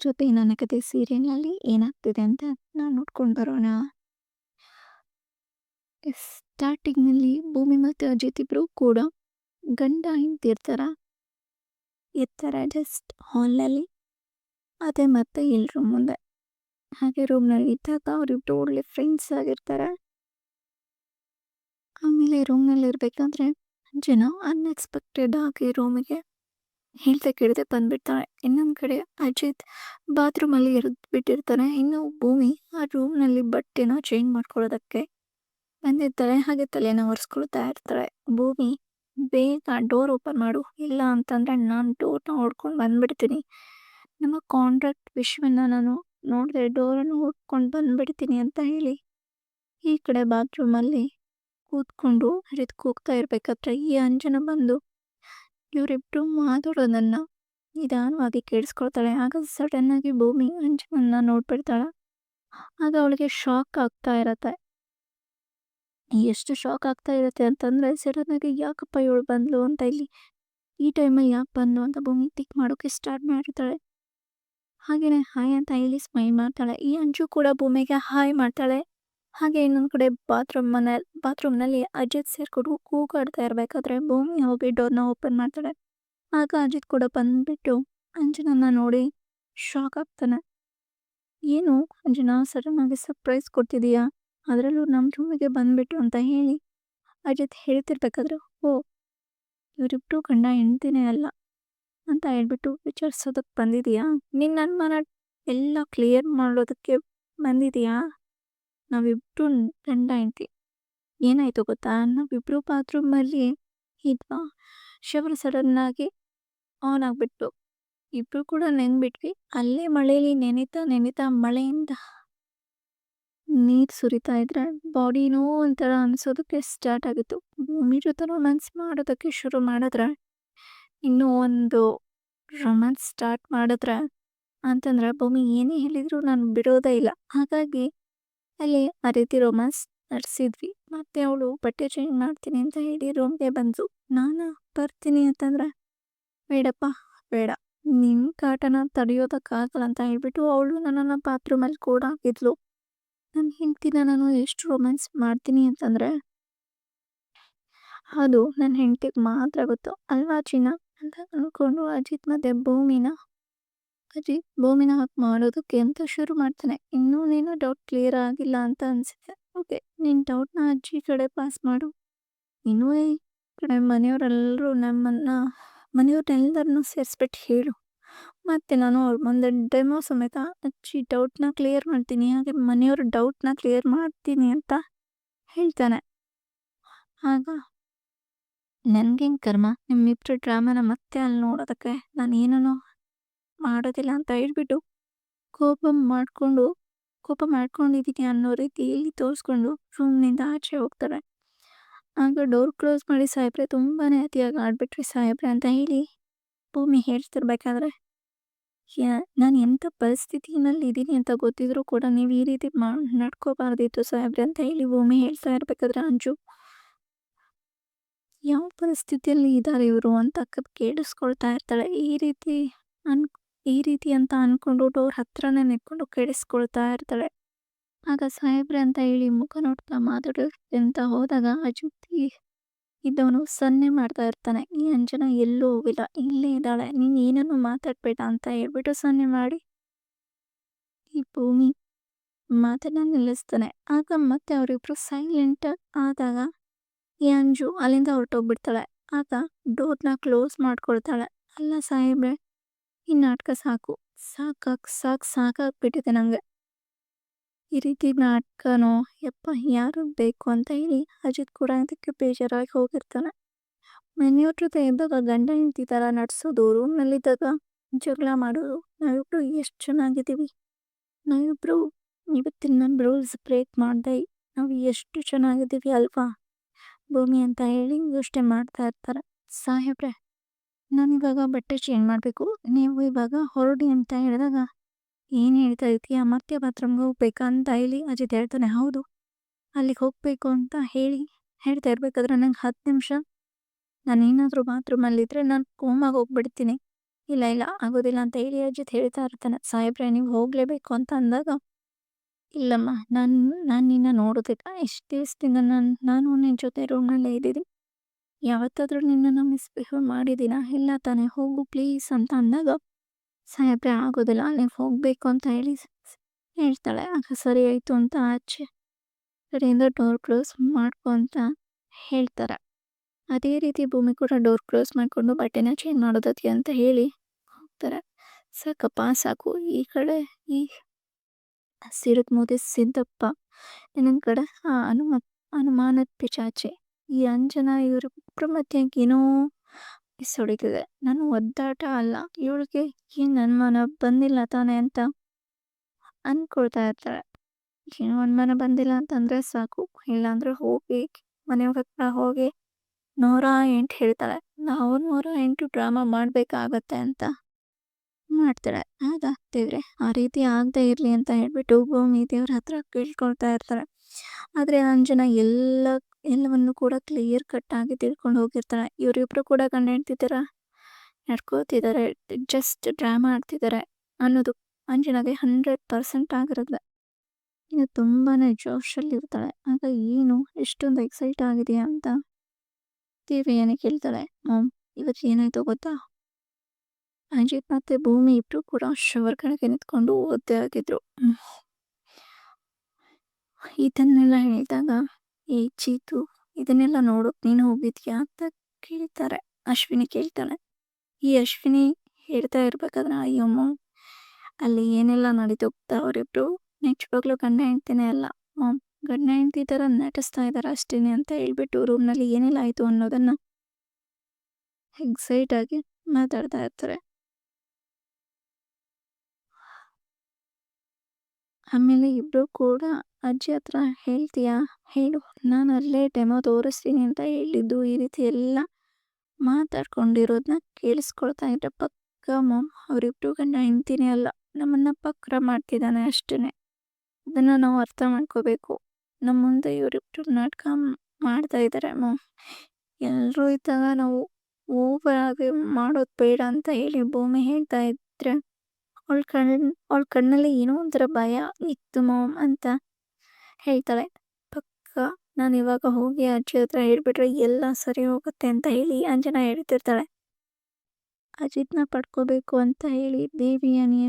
ಜೊತೆ ನನ್ನ ಕತೆ ಸೀರಿಯಲ್‌ನಲ್ಲಿ ಏನಾಗ್ತಿದೆ ಅಂತ ನಾವು ನೋಡ್ಕೊಂಡು ಬರೋಣ. ಸ್ಟಾರ್ಟಿಂಗ್‌ನಲ್ಲಿ ಭೂಮಿ ಮತ್ತು ಅಜಿತ್ ಇಬ್ಬರು ಕೂಡ ಗಂಡ ಹಿಂತಿರ್ತಾರ ಇರ್ತಾರ. ಜಸ್ಟ್ ಹಾಲ್‌ನಲ್ಲಿ. ಅದೇ ಮತ್ತೆ ಇಲ್ಲಿ ರೂಮ್ ಮುಂದೆ. ಹಾಗೆ ರೂಮ್‌ನಲ್ಲಿ ಇದ್ದಾಗ ಅವರಿಬ್ರು ಒಳ್ಳೆ ಫ್ರೆಂಡ್ಸ್ ಆಗಿರ್ತಾರೆ. ಆಮೇಲೆ ರೂಮ್‌ನಲ್ಲಿ ಇರಬೇಕಂದ್ರೆ ಜನ ಅನ್‌ಎಕ್ಸ್‌ಪೆಕ್ಟೆಡ್ ಆಗಿ ರೂಮಿಗೆ ಹೇಳ್ದೆ ಕೇಳ್ದೆ ಬಂದ್ಬಿಡ್ತಾಳೆ. ಇನ್ನೊಂದು ಕಡೆ ಅಜಿತ್ ಬಾತ್ರೂಮಲ್ಲಿ ಎರ್ದ್ ಬಿಟ್ಟಿರ್ತಾನೆ. ಇನ್ನು ಭೂಮಿ ಆ ರೂಮ್‌ನಲ್ಲಿ ಬಟ್ಟೆನ ಚೇಂಜ್ ಮಾಡ್ಕೊಳ್ಳೋದಕ್ಕೆ ಬಂದಿರ್ತಾಳೆ. ಹಾಗೆ ತಲೆನ ಒರೆಸ್ಕೊಳ್ತಾ ಇರ್ತಾಳೆ. ಭೂಮಿ, ಬೇಗ ಡೋರ್ ಓಪನ್ ಮಾಡು ಇಲ್ಲ ಅಂತಂದರೆ ನಾನು ಡೋರ್‌ನ ಹೊಡ್ಕೊಂಡು ಬಂದ್ಬಿಡ್ತೀನಿ. ನಮ್ಮ ಕಾಂಟ್ರಾಕ್ಟ್ ವಿಷಯವನ್ನು ನಾನು ನೋಡಿದೆ ಡೋರನ್ನು ಹೊಡ್ಕೊಂಡು ಬಂದ್ಬಿಡ್ತೀನಿ ಅಂತ ಹೇಳಿ ಈ ಕಡೆ ಬಾತ್ರೂಮಲ್ಲಿ ಕೂತ್ಕೊಂಡು ಅಜಿತ್ ಕೂಗ್ತಾ ಇರ್ಬೇಕಾದ್ರೆ ಈ ಅಂಜನ ಬಂದು ಇವರಿಬ್ರು ಮಾತಾಡೋದನ್ನ ನಿಧಾನವಾಗಿ ಕೇಳಿಸ್ಕೊಳ್ತಾಳೆ. ಆಗ ಸಡನ್ ಆಗಿ ಭೂಮಿ ಅಂಜನನ್ನ ನೋಡ್ಬಿಡ್ತಾಳೆ. ಆಗ ಅವಳಿಗೆ ಶಾಕ್ ಆಗ್ತಾ ಇರತ್ತೆ. ಎಷ್ಟು ಶಾಕ್ ಆಗ್ತಾ ಇರತ್ತೆ ಅಂತಂದ್ರೆ ಸಡನ್ ಆಗಿ ಯಾಕಪ್ಪ ಇವಳು ಬಂದ್ಲು ಅಂತ ಇಲ್ಲಿ ಈ ಟೈಮಲ್ಲಿ ಯಾಕೆ ಬಂದ್ಲು ಅಂತ ಭೂಮಿ ತಿಕ್ ಮಾಡೋಕೆ ಸ್ಟಾರ್ಟ್ ಮಾಡಿರ್ತಾಳೆ. ಹಾಗೇನೆ ಹಾಯ್ ಅಂತ ಹೇಳಿ ಸ್ಮೈಲ್ ಮಾಡ್ತಾಳೆ. ಈ ಅಂಜು ಕೂಡ ಭೂಮಿಗೆ ಹಾಯ್ ಮಾಡ್ತಾಳೆ. ಹಾಗೆ ಇನ್ನೊಂದು ಕಡೆ ಬಾತ್ರೂಮ್ ಮನೆ ಬಾತ್ರೂಮ್‌ನಲ್ಲಿ ಅಜಿತ್ ಸೇರ್ಕೊಂಡು ಕೂಗಾಡ್ತಾ ಇರಬೇಕಾದ್ರೆ ಭೂಮಿ ಹೋಗಿ ಡೋರ್‌ನ ಓಪನ್ ಮಾಡ್ತಾಳೆ. ಆಗ ಅಜಿತ್ ಕೂಡ ಬಂದ್ಬಿಟ್ಟು ಅಂಜನನ್ನ ನೋಡಿ ಶಾಕ್ ಆಗ್ತಾನೆ. ಏನು ಅಂಜನ ಸಡನ್ ಆಗಿ ಸರ್ಪ್ರೈಸ್ ಕೊಡ್ತಿದೀಯಾ? ಅದರಲ್ಲೂ ನಮ್ಮ ರೂಮಿಗೆ ಬಂದ್ಬಿಟ್ಟು ಅಂತ ಹೇಳಿ ಅಜಿತ್ ಹೇಳ್ತಿರ್ಬೇಕಾದ್ರೆ, ಓ, ಇವರಿಬ್ರು ಗಂಡ ಹೆಂಡ್ತಿನೇ ಅಲ್ಲ ಅಂತ ಹೇಳ್ಬಿಟ್ಟು ವಿಚಾರಿಸೋದಕ್ಕೆ ಬಂದಿದೀಯಾ? ನಿನ್ನ ಅನುಮಾನ ಎಲ್ಲ ಕ್ಲಿಯರ್ ಮಾಡೋದಕ್ಕೆ ಬಂದಿದೀಯಾ? ನಾವಿಬ್ರು ಗಂಡ ಹೆಂಡ್ತಿ. ಏನಾಯಿತು ಗೊತ್ತಾ? ನಾವಿಬ್ರು ಬಾತ್ರೂಮಲ್ಲಿ ಇದ್ವಾ ಶವರ್ ಸಡನ್ನಾಗಿ ಆನ್ ಆಗಿಬಿಟ್ಟು ಇಬ್ಬರು ಕೂಡ ನೆನ್ಬಿಟ್ವಿ. ಅಲ್ಲೇ ಮಳೆಯಲ್ಲಿ ನೆನೀತಾ ನೆನೀತಾ ಮಳೆಯಿಂದ ನೀರು ಸುರಿತಾ ಇದ್ರೆ ಬಾಡಿನೋ ಒಂಥರ ಅನಿಸೋದಕ್ಕೆ ಸ್ಟಾರ್ಟ್ ಆಗಿತ್ತು. ಭೂಮಿ ಜೊತೆ ರೊಮ್ಯಾನ್ಸ್ ಮಾಡೋದಕ್ಕೆ ಶುರು ಮಾಡಿದ್ರೆ, ಇನ್ನೂ ಒಂದು ರೊಮ್ಯಾನ್ಸ್ ಸ್ಟಾರ್ಟ್ ಮಾಡಿದ್ರೆ ಅಂತಂದ್ರೆ ಭೂಮಿ ಏನೇ ಹೇಳಿದ್ರು ನಾನು ಬಿಡೋದೇ ಇಲ್ಲ. ಹಾಗಾಗಿ ಅಲ್ಲಿ ಆ ರೀತಿ ರೊಮ್ಯಾನ್ಸ್ ನಡೆಸಿದ್ವಿ. ಮತ್ತೆ ಅವಳು ಬಟ್ಟೆ ಚೇಂಜ್ ಮಾಡ್ತೀನಿ ಅಂತ ಹೇಳಿ ರೂಮ್‌ಗೆ ಬಂದು ನಾನು, ಬರ್ತೀನಿ ಅಂತಂದ್ರೆ, ಬೇಡಪ್ಪ, ಬೇಡ ನಿನ್ ಕಾಟನ ತಡೆಯೋದಕ್ಕಾಗಲ್ಲ ಅಂತ ಹೇಳ್ಬಿಟ್ಟು ಅವಳು ನನ್ನನ್ನು ಬಾತ್ರೂಮಲ್ಲಿ ಕೂಡ ಹಾಕಿದ್ಲು. ನನ್ನ ಹೆಂಡತಿ ನಾನು ಎಷ್ಟು ರೊಮ್ಯಾನ್ಸ್ ಮಾಡ್ತೀನಿ ಅಂತಂದ್ರೆ, ಅದು ನನ್ನ ಹೆಂಡತಿಗೆ ಮಾತ್ರ ಗೊತ್ತು ಅಲ್ವಾ ಚಿನ್ನ ಅಂತ ಅಂದ್ಕೊಂಡು ಅಜಿತ್ ಮತ್ತೆ ಭೂಮಿನ ಅಜಿತ್ ಭೂಮಿನ ಹಾಕ್ ಮಾಡೋದಕ್ಕೆ ಅಂತ ಶುರು ಮಾಡ್ತಾನೆ. ಇನ್ನೂ ನೀನು ಡೌಟ್ ಕ್ಲಿಯರ್ ಆಗಿಲ್ಲ ಅಂತ ಅನ್ಸುತ್ತೆ. ಓಕೆ ನಿನ್ನ ಡೌಟ್‌ನ ಅಜ್ಜಿ ಕಡೆ ಪಾಸ್ ಮಾಡು. ಇನ್ನೂ ಈ ಕಡೆ ಮನೆಯವರೆಲ್ಲರೂ ನಮ್ಮನ್ನ ಮನೆಯವ್ರನ್ನೆಲ್ಲರನ್ನೂ ಸೇರಿಸ್ಬಿಟ್ಟು ಹೇಳು. ಮತ್ತೆ ನಾನು ಅವ್ರ ಮುಂದೆ ಡೆಮೋ ಸಮೇತ ಅಜ್ಜಿ ಡೌಟ್‌ನ ಕ್ಲಿಯರ್ ಮಾಡ್ತೀನಿ. ಹಾಗೆ ಮನೆಯವ್ರ ಡೌಟ್‌ನ ಕ್ಲಿಯರ್ ಮಾಡ್ತೀನಿ ಅಂತ ಹೇಳ್ತಾನೆ. ಆಗ ನನಗೇನು ಕರ್ಮ ನಿಮ್ಮಿಬ್ಬರು ಡ್ರಾಮಾನ ಮತ್ತೆ ಅಲ್ಲಿ ನೋಡೋದಕ್ಕೆ ನಾನು ಏನೂ ಮಾಡೋದಿಲ್ಲ ಅಂತ ಹೇಳ್ಬಿಟ್ಟು ಕೋಪ ಮಾಡಿಕೊಂಡು ಕೋಪ ಮಾಡ್ಕೊಂಡಿದ್ದೀನಿ ಅನ್ನೋ ರೀತಿಯಲ್ಲಿ ತೋರಿಸ್ಕೊಂಡು ರೂಮ್‌ನಿಂದ ಆಚೆ ಹೋಗ್ತಾರೆ ಆಗ ಡೋರ್ ಕ್ಲೋಸ್ ಮಾಡಿ, ಸಾಹೇಬ್ರೆ ತುಂಬಾ ಅತಿಯಾಗಿ ಆಡ್ಬಿಟ್ರಿ ಸಾಹೇಬ್ರೆ ಅಂತ ಹೇಳಿ ಭೂಮಿ ಹೇಳ್ತಿರ್ಬೇಕಾದ್ರೆ ನಾನು ಎಂಥ ಪರಿಸ್ಥಿತಿನಲ್ಲಿ ಇದ್ದೀನಿ ಅಂತ ಗೊತ್ತಿದ್ರು ಕೂಡ ನೀವು ಈ ರೀತಿ ಮಾ, ನಡ್ಕೋಬಾರ್ದಿತ್ತು ಸಾಹೇಬ್ರೆ ಅಂತ ಹೇಳಿ ಭೂಮಿ ಹೇಳ್ತಾ ಇರ್ಬೇಕಾದ್ರೆ ಅಂಜು ಯಾವ ಪರಿಸ್ಥಿತಿಯಲ್ಲಿ ಇದ್ದಾರೆ ಇವರು ಅಂತ ಕೇಳಿಸ್ಕೊಳ್ತಾ ಇರ್ತಾಳೆ. ಈ ರೀತಿ ಅನ್ ಈ ರೀತಿ ಅಂತ ಅಂದ್ಕೊಂಡು ಡೋರ್ ಹತ್ರನೇ ನಿಂತ್ಕೊಂಡು ಕೆಡಿಸ್ಕೊಳ್ತಾ ಇರ್ತಾಳೆ. ಆಗ ಸಾಹೇಬ್ರೆ ಅಂತ ಹೇಳಿ ಮುಖ ನೋಡ್ತಾ ಮಾತಾಡೋಕೆ ಅಂತ ಹೋದಾಗ ಅಜುತಿ ಇದ್ದವನು ಸನ್ನೆ ಮಾಡ್ತಾ ಇರ್ತಾನೆ. ಈ ಅಂಜನ ಎಲ್ಲೂ ಹೋಗಿಲ್ಲ, ಇಲ್ಲೇ ಇದ್ದಾಳೆ, ನೀನು ಏನನ್ನು ಮಾತಾಡ್ಬೇಡ ಅಂತ ಹೇಳ್ಬಿಟ್ಟು ಸನ್ನೆ ಮಾಡಿ ಈ ಭೂಮಿ ಮಾತನ್ನ ನಿಲ್ಲಿಸ್ತಾನೆ. ಆಗ ಮತ್ತೆ ಅವರಿಬ್ರು ಸೈಲೆಂಟ್ ಆದಾಗ ಈ ಅಂಜು ಅಲ್ಲಿಂದ ಹೊರಟೋಗ್ಬಿಡ್ತಾಳೆ. ಆಗ ಡೋರ್‌ನ ಕ್ಲೋಸ್ ಮಾಡ್ಕೊಳ್ತಾಳೆ. ಅಲ್ಲ ಸಾಹೇಬ್ರೆ ಈ ನಾಟಕ ಸಾಕು ಸಾಕಾಗ್ ಸಾಕ್, ಸಾಕಾಗ್ಬಿಟ್ಟಿದೆ ನಂಗೆ. ಈ ರೀತಿ ನಾಟಕನೋ, ಯಪ್ಪ, ಯಾರು ಬೇಕು ಅಂತ ಹೇಳಿ ಅಜಿತ್ ಕೂಡ ಅದಕ್ಕೆ ಬೇಜಾರಾಗಿ ಹೋಗಿರ್ತಾನೆ. ಮನೆಯವ್ರ ಜೊತೆ ಇದ್ದಾಗ ಗಂಡ ಹೆಂಡತಿ ಥರ ನಡ್ಸೋದು, ರೂಮ್‌ನಲ್ಲಿದ್ದಾಗ ಜಗಳ ಮಾಡೋದು ನಾವಿಬ್ರು ಎಷ್ಟು ಚೆನ್ನಾಗಿದ್ದೀವಿ. ನಾವಿಬ್ರು ಇವತ್ತಿನ ನಮ್ಮ ರೂಲ್ಸ್ ಬ್ರೇಕ್ ಮಾಡಿದೆ ನಾವು ಎಷ್ಟು ಚೆನ್ನಾಗಿದ್ದೀವಿ ಅಲ್ವಾ ಭೂಮಿ ಅಂತ ಹೇಳಿ ಯೋಚನೆ ಮಾಡ್ತಾ ಇರ್ತಾರೆ. ಸಾಹೇಬ್ರೆ ನಾನಿವಾಗ ಬಟ್ಟೆ ಚೇಂಜ್ ಮಾಡಬೇಕು. ನೀವು ಇವಾಗ ಹೊರಡಿ ಅಂತ ಹೇಳಿದಾಗ ಏನು ಹೇಳ್ತಾ ಇರ್ತೀಯ? ಮತ್ತೆ ಬಾತ್ರೂಮ್‌ಗೆ ಹೋಗ್ಬೇಕಾ ಅಂತ ಹೇಳಿ ಅಜಿತ್ ಹೇಳ್ತಾನೆ. ಹೌದು, ಅಲ್ಲಿಗೆ ಹೋಗಬೇಕು ಅಂತ ಹೇಳಿ ಹೇಳ್ತಾ ಇರಬೇಕಾದ್ರೆ ನಂಗೆ ಹತ್ತು ನಿಮಿಷ. ನಾನೇನಾದರೂ ಬಾತ್ರೂಮಲ್ಲಿದ್ದರೆ ನಾನು ಕೋಮಾಗಿ ಹೋಗ್ಬಿಡ್ತೀನಿ. ಇಲ್ಲ ಇಲ್ಲ, ಆಗೋದಿಲ್ಲ ಅಂತ ಹೇಳಿ ಅಜಿತ್ ಹೇಳ್ತಾ ಇರ್ತಾನೆ. ಸಾಹೇಬ್ರೆ, ನೀವು ಹೋಗಲೇಬೇಕು ಅಂತ ಅಂದಾಗ, ಇಲ್ಲಮ್ಮ, ನಾನು ನಾನು ನಿನ್ನ ನೋಡೋದಿಲ್ಲ. ಎಷ್ಟು ದಿವಸದಿಂದ ನಾನು ನಾನು ನಿನ್ನ ಜೊತೆ ರೂಮ್ನಲ್ಲೇ ಇದ್ದೀನಿ. ಯಾವತ್ತಾದ್ರೂ ನಿನ್ನನ್ನು ಮಿಸ್ಬಿಹೇವ್ ಮಾಡಿದ್ದೀನ? ಇಲ್ಲ ತಾನೇ, ಹೋಗು ಪ್ಲೀಸ್ ಅಂತ ಅಂದಾಗ ಸಾಹೇಬ್ರೆ ಆಗೋದಿಲ್ಲ ನೀವು ಹೋಗಬೇಕು ಅಂತ ಹೇಳಿ ಹೇಳ್ತಾಳೆ. ಆಗ ಸರಿ ಆಯಿತು ಅಂತ ಆಚೆ ಕಡೆಯಿಂದ ಡೋರ್ ಕ್ಲೋಸ್ ಮಾಡ್ಕೊ ಅಂತ ಹೇಳ್ತಾರೆ. ಅದೇ ರೀತಿ ಭೂಮಿ ಕೂಡ ಡೋರ್ ಕ್ಲೋಸ್ ಮಾಡಿಕೊಂಡು ಬಟ್ಟೆನ ಚೇಂಜ್ ಮಾಡೋದಕ್ಕೆ ಅಂತ ಹೇಳಿ ಹೋಗ್ತಾರೆ. ಸಾಕಪ್ಪ, ಸಾಕು. ಈ ಕಡೆ ಈ ಸಿರದ್ ಮೋದಿ ಸಿದ್ದಪ್ಪ ಇನ್ನೊಂದು ಕಡೆ, ಆ ಅನುಮ ಅನುಮಾನದ ಪಿಚಾಚಿ ಈ ಅಂಜನ ಇವ್ರಿಬ್ರ ಮಧ್ಯೆ ಏನೋ ಹೊಡಿತಿದೆ ನಾನು ಒದ್ದಾಟ ಅಲ್ಲ. ಇವಳಿಗೆ ಏನು ಅನುಮಾನ? ಬಂದಿಲ್ಲ ತಾನೆ ಅಂತ ಅನ್ಕೊಳ್ತಾ ಇರ್ತಾಳೆ ಏನು ಅನುಮಾನ ಬಂದಿಲ್ಲ ಅಂತಂದ್ರೆ ಸಾಕು. ಇಲ್ಲಾಂದ್ರೆ ಹೋಗಿ ಮನೆ ಹತ್ರ ಹೋಗಿ ನೂರ ಎಂಟು ಹೇಳ್ತಾಳೆ ನಾವು ನೂರ ಎಂಟು ಡ್ರಾಮಾ ಮಾಡಬೇಕಾಗತ್ತೆ ಅಂತ ಮಾಡ್ತಾಳೆ ದೇವ್ರೆ ಆ ರೀತಿ ಆಗದೆ ಇರಲಿ ಅಂತ ಹೇಳ್ಬಿಟ್ಟು ಭೂಮಿ ದೇವ್ರ ಹತ್ರ ಕೇಳ್ಕೊಳ್ತಾ ಇರ್ತಾಳೆ ಆದರೆ ಅಂಜನ ಎಲ್ಲ, ಎಲ್ಲವನ್ನು ಕೂಡ ಕ್ಲಿಯರ್ ಕಟ್ ಆಗಿ ತಿಳ್ಕೊಂಡು ಹೋಗಿರ್ತಾಳೆ ಇವರಿಬ್ರು ಕೂಡ ಗಂಡ ಹೆಂಡ್ತಿದ್ದೀರ ನಡ್ಕೋತಿದ್ದಾರೆ ಜಸ್ಟ್ ಡ್ರಾಮಾ ಆಡ್ತಿದ್ದಾರೆ ಅನ್ನೋದು ಅಂಜನಾಗೆ ಹಂಡ್ರೆಡ್ ಪರ್ಸೆಂಟ್ ಆಗಿರುತ್ತೆ ಇನ್ನು ತುಂಬಾ ಜೋಶಲ್ಲಿ ಇರ್ತಾಳೆ ಆಗ ಏನು, ಎಷ್ಟೊಂದು ಎಕ್ಸೈಟ್ ಆಗಿದೆಯಾ ಅಂತ ದೇವಿ ಏನೇ ಕೇಳ್ತಾಳೆ, ಮಾಮ್, ಇವತ್ತು ಏನಾಯ್ತು ಗೊತ್ತಾ? ಅಂಜಿತ್ ಮತ್ತೆ ಭೂಮಿ ಇಬ್ರು ಕೂಡ ಶವರ್ ಕಡೆಗೆ ನಿಂತ್ಕೊಂಡು ಓದ್ದೇ ಆಗಿದ್ರು. ಇದನ್ನೆಲ್ಲ ಹೇಳಿದಾಗ ಏ ಚೀತು, ಇದನ್ನೆಲ್ಲ ನೋಡೋಕ್ ನೀನು ಹೋಗಿದ್ಯಾ ಅಂತ ಕೇಳ್ತಾರೆ. ಅಶ್ವಿನಿ ಕೇಳ್ತಾಳೆ. ಈ ಅಶ್ವಿನಿ ಹೇಳ್ತಾ ಇರ್ಬೇಕಾದ್ರೆ ಅಯ್ಯಮ್ಮ ಅಲ್ಲಿ ಏನೆಲ್ಲ ನಡೀತು ಹೋಗ್ತಾ ಅವರಿಬ್ರು? ನಿಜವಾಗ್ಲೂ ಗಂಡ ಹೆಂಡ್ತಿನೇ ಅಲ್ಲ. ಗಂಡ ಹೆಂಡ್ತಿ ಥರ ನಟಿಸ್ತಾ ಇದ್ದಾರೆ ಅಷ್ಟೇನೆ ಅಂತ ಹೇಳ್ಬಿಟ್ಟು ರೂಮ್ನಲ್ಲಿ ಏನೆಲ್ಲ ಆಯಿತು ಅನ್ನೋದನ್ನ ಎಕ್ಸೈಟ್ ಆಗಿ ಮಾತಾಡ್ತಾ ಇರ್ತಾರೆ. ಆಮೇಲೆ ಇಬ್ರು ಕೂಡ ಅಜ್ಜಿ ಹತ್ರ ಹೇಳ್ತೀಯಾ? ಹೇಳು. ನಾನು ಅಲ್ಲೇ ಡೆಮೋ ತೋರಿಸ್ತೀನಿ ಅಂತ ಹೇಳಿದ್ದು. ಈ ರೀತಿ ಎಲ್ಲ ಮಾತಾಡ್ಕೊಂಡಿರೋದನ್ನ ಕೇಳಿಸ್ಕೊಳ್ತಾ ಇದ್ರೆ ಪಕ್ಕ ಮಾಮ್ ಅವರಿಬ್ರು ಗಂಡ ಹೆಂಡ್ತಿನೇ ಅಲ್ಲ. ನಮ್ಮನ್ನ ಪಕ್ರ ಮಾಡ್ತಿದ್ದಾನೆ ಅಷ್ಟೇ ಅದನ್ನು ನಾವು ಅರ್ಥ ಮಾಡ್ಕೋಬೇಕು. ನಮ್ಮ ಮುಂದೆ ಇವರಿಬ್ರು ನಾಟಕ ಮಾಡ್ತಾ ಇದ್ದಾರೆ ಮಾಮ್ ಎಲ್ಲರೂ ಇದ್ದಾಗ ನಾವು ಓವರ್ ಮಾಡೋದು ಬೇಡ ಅಂತ ಹೇಳಿ ಭೂಮಿ ಹೇಳ್ತಾ ಇದ್ರೆ ಅವಳ ಕಣ್, ಅವಳ ಕಣ್ಣಲ್ಲಿ ಏನೋ ಒಂಥರ ಭಯ ಇತ್ತು ಮಾಮ್ ಅಂತ ಹೇಳ್ತಾಳೆ, ಪಕ್ಕ ನಾನು ಇವಾಗ ಹೋಗಿ ಅಜ್ಜಿ ಹತ್ರ ಹೇಳ್ಬಿಟ್ರೆ ಎಲ್ಲ ಸರಿ ಹೋಗುತ್ತೆ ಅಂತ ಹೇಳಿ ಅಂಜನಾ ಹೇಳ್ತಿರ್ತಾಳೆ. ಅಜಿತ್ನ ಪಡ್ಕೋಬೇಕು ಅಂತ ಹೇಳಿ ದೇವಿಯನಿ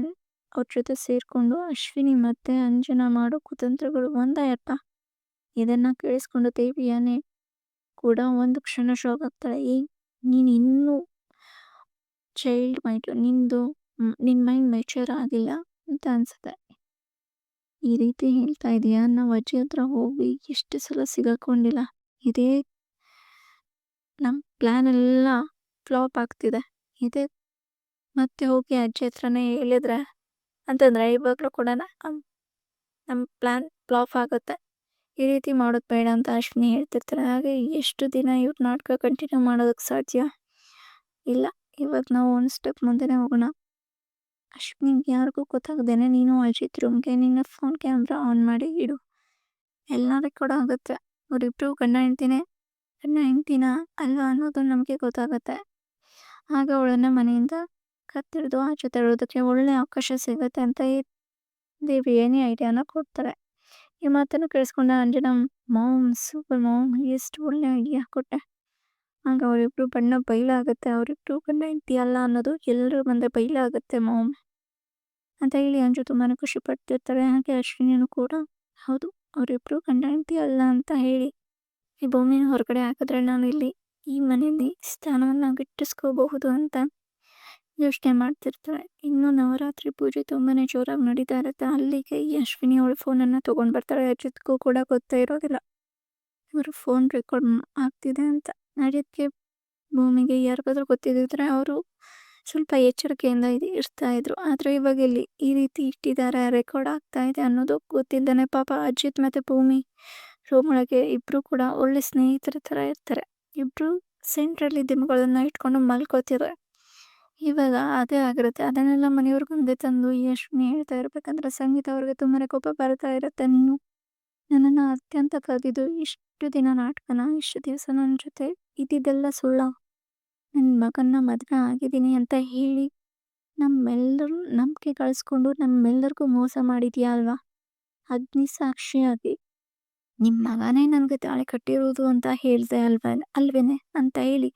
ಅವ್ರ ಜೊತೆ ಸೇರಿಕೊಂಡು ಅಶ್ವಿನಿ ಮತ್ತೆ ಅಂಜನಾ ಮಾಡೋ ಕುತಂತ್ರಗಳು ಒಂದಾಯಪ್ಪ ಇದನ್ನ ಕೇಳಿಸ್ಕೊಂಡು ದೇವಿಯಾನೆ ಕೂಡ ಒಂದು ಕ್ಷಣ ಶಾಕ್ ಆಗ್ತಾಳೆ. ಏ ನೀನು ಇನ್ನೂ ಚೈಲ್ಡ್ ಮೈಂಡ್ ನಿಂದು ನಿನ್ನ ಮೈಂಡ್ ಮೆಚೂರ್ ಆಗಿಲ್ಲ, ಅಂತ ಅನ್ಸುತ್ತೆ. ಈ ರೀತಿ ಹೇಳ್ತಾ ಇದೀಯಾ? ನಾವು ಅಜ್ಜಿ ಹತ್ರ ಹೋಗಿ ಎಷ್ಟು ಸಲ ಸಿಗಕೊಂಡಿಲ್ಲ. ಇದೇ ನಮ್ಮ ಪ್ಲ್ಯಾನ್ ಎಲ್ಲ ಫ್ಲಾಪ್ ಆಗ್ತಿದೆ. ಇದೇ. ಮತ್ತೆ ಹೋಗಿ ಅಜ್ಜಿ ಹತ್ರನೇ ಹೇಳಿದ್ರೆ ಅಂತಂದ್ರೆ ಇವಾಗಲೂ ಕೂಡ ನಮ್ಮ ಪ್ಲ್ಯಾನ್ ಫ್ಲಾಪ್ ಆಗುತ್ತೆ. ಈ ರೀತಿ ಮಾಡೋದು ಬೇಡ ಅಂತ ಅಶ್ವಿನಿ ಹೇಳ್ತಿರ್ತಾರೆ. ಹಾಗೆ ಎಷ್ಟು ದಿನ ಇವ್ರ ನಾಟಕ ಕಂಟಿನ್ಯೂ ಮಾಡೋದಕ್ಕೆ ಸಾಧ್ಯ? ಇಲ್ಲ. ಇವಾಗ ನಾವು ಒಂದು ಸ್ಟೆಪ್ ಮುಂದೆನೇ ಹೋಗೋಣ. ಅಶ್ವಿನಿಗೆ ಯಾರಿಗೂ ಗೊತ್ತಾಗದೇನೆ ನೀನು ಅಜಿತ್ ರೂಮ್ಗೆ ನಿನ್ನ ಫೋನ್ ಕ್ಯಾಮ್ರಾ ಆನ್ ಮಾಡಿ ಇಡು. ಎಲ್ಲ ರೆಕಾರ್ಡ್ ಆಗುತ್ತೆ. ಅವರಿಬ್ರು ಗಂಡ ಹೆಂಡ್ತಿನೇ. ಗಂಡ ಹೆಂಡ್ತಿನ ಅಲ್ವಾ ಅನ್ನೋದು ನಮಗೆ ಗೊತ್ತಾಗುತ್ತೆ. ಆಗ ಅವಳನ್ನ ಮನೆಯಿಂದ ಕತ್ತಿಡ್ದು ಆಚೆ ತರೋದಕ್ಕೆ ಒಳ್ಳೆ ಅವಕಾಶ ಸಿಗುತ್ತೆ ಅಂತ ಈ ದೇವಿ ಏನೇ ಐಡಿಯಾನ ಕೊಡ್ತಾರೆ. ಈ ಮಾತನ್ನು ಕೇಳಿಸ್ಕೊಂಡ ಅಂಜನಾ ಮಾಮ್ ಸೂಪರ್ ಮಾಮ್ ಎಷ್ಟು ಒಳ್ಳೆ ಐಡಿಯಾ ಕೊಟ್ಟೆ. ಆಗ ಅವರಿಬ್ರು ಬಣ್ಣ ಬೈಲಾಗುತ್ತೆ. ಅವರಿಬ್ರು ಗಂಡ ಹೆಂಡ್ತಿ ಅಲ್ಲ ಅನ್ನೋದು ಎಲ್ಲರೂ ಮುಂದೆ ಬೈಲಾಗುತ್ತೆ ಮಾಮ್ ಅಂತ ಹೇಳಿ ಅಂಜು ತುಂಬಾ ಖುಷಿ ಪಡ್ತಿರ್ತಾರೆ. ಹಾಗೆ ಅಶ್ವಿನಿಯೂ ಕೂಡ, ಹೌದು ಅವರಿಬ್ಬರು ಗಂಡ ಅಲ್ಲ ಅಂತ ಹೇಳಿ, ಈ ಭೂಮಿನ ಹೊರಗಡೆ ಹಾಕಿದ್ರೆ ನಾನು ಇಲ್ಲಿ ಈ ಮನೆಯಲ್ಲಿ ಸ್ಥಾನವನ್ನು ಗಿಟ್ಟಿಸ್ಕೋಬಹುದು ಅಂತ ಯೋಚನೆ ಮಾಡ್ತಿರ್ತಾಳೆ ಇನ್ನು ನವರಾತ್ರಿ ಪೂಜೆ ತುಂಬಾನೇ ಜೋರಾಗಿ ನಡೀತಾ ಇರುತ್ತೆ. ಅಲ್ಲಿಗೆ ಈ ಅಶ್ವಿನಿ ಅವಳು ಫೋನನ್ನು ತೊಗೊಂಡು ಬರ್ತಾಳೆ. ಅಜಿತ್ಗೂ ಕೂಡ ಗೊತ್ತೇ ಇರೋದಿಲ್ಲ. ಇವರು ಫೋನ್ ರೆಕಾರ್ಡ್ ಆಗ್ತಿದೆ ಅಂತ. ನಡೀತಕ್ಕೆ ಭೂಮಿಗೆ ಯಾರಿಗಾದ್ರೂ ಗೊತ್ತಿದ್ದಿದ್ರೆ ಅವರು ಸ್ವಲ್ಪ ಎಚ್ಚರಿಕೆಯಿಂದ ಇದು ಇರ್ತಾ ಇದ್ರು. ಆದರೆ ಇವಾಗ ಇಲ್ಲಿ ಈ ರೀತಿ ಇಟ್ಟಿದ್ದಾರೆ ರೆಕಾರ್ಡ್ ಆಗ್ತಾ ಇದೆ ಅನ್ನೋದು ಗೊತ್ತಿದ್ದಾನೆ ಪಾಪ ಅಜಿತ್ ಮತ್ತು ಭೂಮಿ ರೂಮೊಳಗೆ ಇಬ್ಬರು ಕೂಡ ಒಳ್ಳೆ ಸ್ನೇಹಿತರ ಥರ ಇರ್ತಾರೆ. ಇಬ್ಬರು ಸೆಂಟ್ರಲ್ಲಿ ದಿಮ್ಮಗಳನ್ನು ಇಟ್ಕೊಂಡು ಮಲ್ಕೋತಿದ್ದಾರೆ ಇವಾಗ ಅದೇ ಆಗಿರುತ್ತೆ. ಅದನ್ನೆಲ್ಲ ಮನೆಯವ್ರಿಗೆ ಮುಂದೆ ತಂದು ಯಶ್ವಿನಿ ಹೇಳ್ತಾ ಇರಬೇಕಂದ್ರೆ ಸಂಗೀತ ಅವ್ರಿಗೆ ತುಂಬಾ ಕೋಪ ಬರ್ತಾ ಇರುತ್ತೆ. ನೀನು ನನ್ನನ್ನು ಅತ್ಯಂತ ಕದಿದು ಇಷ್ಟು ದಿನ ನಾಟಕನ, ಇಷ್ಟು ದಿವಸ ನನ್ನ ಜೊತೆ ಇದ್ದಿದ್ದೆಲ್ಲ ಸುಳ್ಳ. ನನ್ನ ಮಗನ್ನ ಮದುವೆ ಆಗಿದ್ದೀನಿ ಅಂತ ಹೇಳಿ ನಮ್ಮೆಲ್ಲರೂ ನಂಬಿಕೆ ಕಳಿಸ್ಕೊಂಡು ನಮ್ಮೆಲ್ಲರಿಗೂ ಮೋಸ ಮಾಡಿದ್ಯಾ ಅಲ್ವಾ? ಸಾಕ್ಷಿಯಾಗಿ. ನಿಮ್ಮ ಮಗನೇ ನನಗೆ ತಾಳೆ ಕಟ್ಟಿರೋದು ಅಂತ ಹೇಳಿದೆ ಅಲ್ವಾ, ಅಲ್ವೇನೆ? ಅಂತ ಹೇಳಿ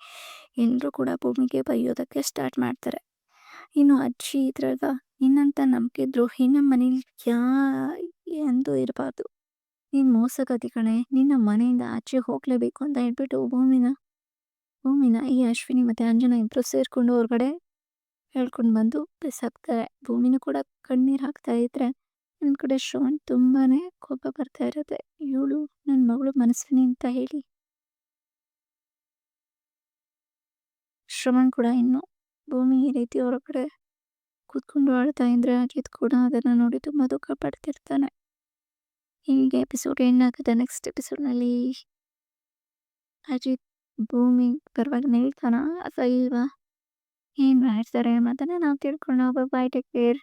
ಎಲ್ಲರೂ ಕೂಡ ಭೂಮಿಗೆ ಬೈಯೋದಕ್ಕೆ ಸ್ಟಾರ್ಟ್ ಮಾಡ್ತಾರೆ. ಇನ್ನು ಅಜ್ಜಿ ಇದ್ರಾಗ ನಿನ್ನಂತ ನಂಬಿಕೆ ದ್ರೋಹಿ ನಮ್ಮ ಮನೇಲಿ ಯಾ ಎಂದು ಇರಬಾರ್ದು. ನೀನು ಮೋಸಗತಿ ಕಣೆ. ನಿನ್ನ ಮನೆಯಿಂದ ಆಚೆ ಹೋಗಲೇಬೇಕು ಅಂತ ಹೇಳ್ಬಿಟ್ಟು ಭೂಮಿನ ಭೂಮಿನ ಈ ಅಶ್ವಿನಿ ಮತ್ತೆ ಅಂಜನ ಇಬ್ಬರು ಸೇರಿಕೊಂಡು ಹೊರಗಡೆ ಹೇಳ್ಕೊಂಡು ಬಂದು ಬಿಸಾಕ್ತಾರೆ ಭೂಮಿನೂ ಕೂಡ ಕಣ್ಣೀರು ಹಾಕ್ತಾ ಇದ್ರೆ ನನ್ನ ಕಡೆ ಶ್ರವಣ್ ತುಂಬಾನೇ ಕೋಪ ಬರ್ತಾ ಇರುತ್ತೆ. ಇವಳು ನನ್ನ ಮಗಳು ಮನಸ್ವಿನಿ ಅಂತ ಹೇಳಿ. ಶ್ರವಣ್ ಕೂಡ ಇನ್ನು ಭೂಮಿ ಈ ರೀತಿ ಹೊರಗಡೆ ಕೂತ್ಕೊಂಡು ಆಳ್ತಾ ಇದ್ರೆ ಅಜಿತ್ ಕೂಡ ಅದನ್ನ ನೋಡಿ ತುಂಬಾ ದುಃಖ ಪಡ್ತಿರ್ತಾನೆ. ಹೀಗೆ ಎಪಿಸೋಡ್ ಏನಾಗುತ್ತೆ ನೆಕ್ಸ್ಟ್ ಎಪಿಸೋಡ್ನಲ್ಲಿ ಅಜಿತ್ ಭೂಮಿ ಪರವಾಗಿ ನಿಲ್ತಾನ ಅಥವಾ ಇಲ್ವಾ? ಏನ್ ಮಾಡ್ತಾರೆ ಮತ್ತೆ ನಾವು ತಿಳ್ಕೊಂಡು ಬಾಯ್ ಟೇಕ್ ಕೇರ್